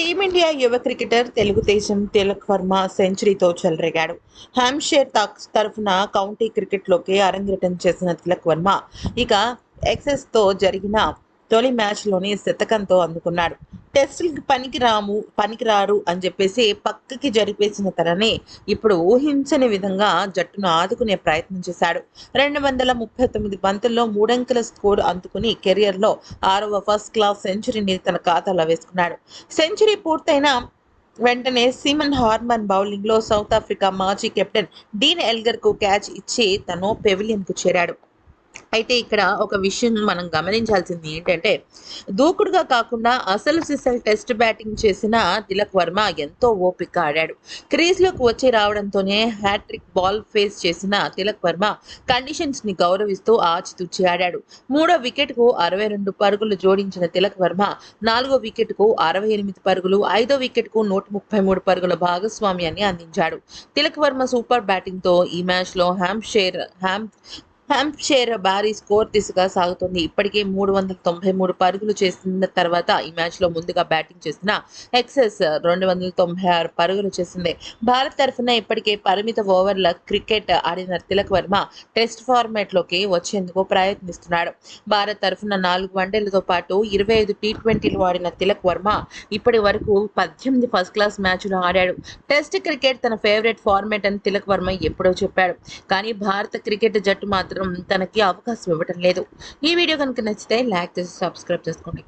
Team India యువ cricketer Telugu Desam Tilak Varma సెంచరీతో చెలరేగాడు. హ్యాంషైర్ తాక్ తరఫున కౌంటీ క్రికెట్లోకి అరంగేటం చేసిన తిలక్ వర్మ ఇక ఎక్సెస్తో జరిగిన తొలి మ్యాచ్లోని శతకంతో అందుకున్నాడు. టెస్టులకి పనికిరాము పనికిరారు అని చెప్పేసి పక్కకి జరిపేసిన తనని ఇప్పుడు ఊహించని విధంగా జట్టును ఆదుకునే ప్రయత్నం చేశాడు. రెండు వందల ముప్పై తొమ్మిది బంతుల్లో మూడంకెల స్కోర్ అందుకుని కెరియర్లో ఆరవ ఫస్ట్ క్లాస్ సెంచరీని తన ఖాతాలో వేసుకున్నాడు. సెంచరీ పూర్తయిన వెంటనే సీమన్ హార్మన్ బౌలింగ్లో సౌత్ ఆఫ్రికా మాజీ కెప్టెన్ డీన్ ఎల్గర్కు క్యాచ్ ఇచ్చి తను పెవిలియన్కు చేరాడు. అయితే ఇక్కడ ఒక విషయం మనం గమనించాల్సింది ఏంటంటే దూకుడుగా కాకుండా అసలు సిసల్ టెస్ట్ బ్యాటింగ్ చేసిన తిలక్ వర్మ ఎంతో ఓపిక ఆడాడు. క్రీజ్లోకి వచ్చి రావడంతోనే హ్యాట్రిక్ బాల్ ఫేస్ చేసిన తిలక్ వర్మ కండిషన్స్ని గౌరవిస్తూ ఆచితూచి ఆడాడు. మూడో వికెట్కు అరవై రెండు పరుగులు జోడించిన తిలక్ వర్మ నాలుగో వికెట్కు అరవై ఎనిమిది పరుగులు ఐదో వికెట్కు నూట ముప్పై మూడు పరుగుల భాగస్వామ్యాన్ని అందించాడు. తిలక్ వర్మ సూపర్ బ్యాటింగ్తో ఈ మ్యాచ్లో హ్యాంప్ షేర్ హ్యాంప్ హ్యాంప్షైర్ భారీ స్కోర్ దిశగా సాగుతుంది. ఇప్పటికే మూడు వందల తొంభై మూడు పరుగులు చేసిన తర్వాత ఈ మ్యాచ్లో ముందుగా బ్యాటింగ్ చేసిన ఎక్సెస్ రెండు వందల తొంభై ఆరు పరుగులు చేసింది. భారత్ తరఫున ఇప్పటికే పరిమిత ఓవర్ల క్రికెట్ ఆడిన తిలక్ వర్మ టెస్ట్ ఫార్మాట్లోకి వచ్చేందుకు ప్రయత్నిస్తున్నాడు. భారత్ తరఫున నాలుగు వన్డేలతో పాటు ఇరవై ఐదు టీ ట్వంటీలు ఆడిన తిలక్ వర్మ ఇప్పటి వరకు పద్దెనిమిది ఫస్ట్ క్లాస్ మ్యాచ్లు ఆడాడు. టెస్ట్ క్రికెట్ తన ఫేవరెట్ ఫార్మాట్ అని తిలక్ వర్మ ఎప్పుడో చెప్పాడు. కానీ భారత క్రికెట్ జట్టు మాత్రం మాత్రం తనకి అవకాశం ఇవ్వటం లేదు. ఈ వీడియో కనుక నచ్చితే లైక్ చేసి సబ్స్క్రైబ్ చేసుకోండి.